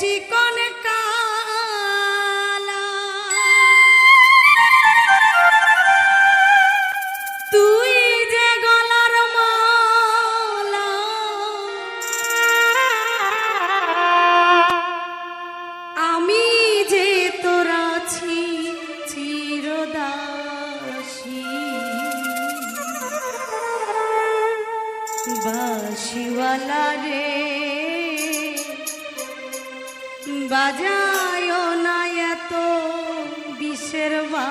চিকন বাজায় না এত বিষের বা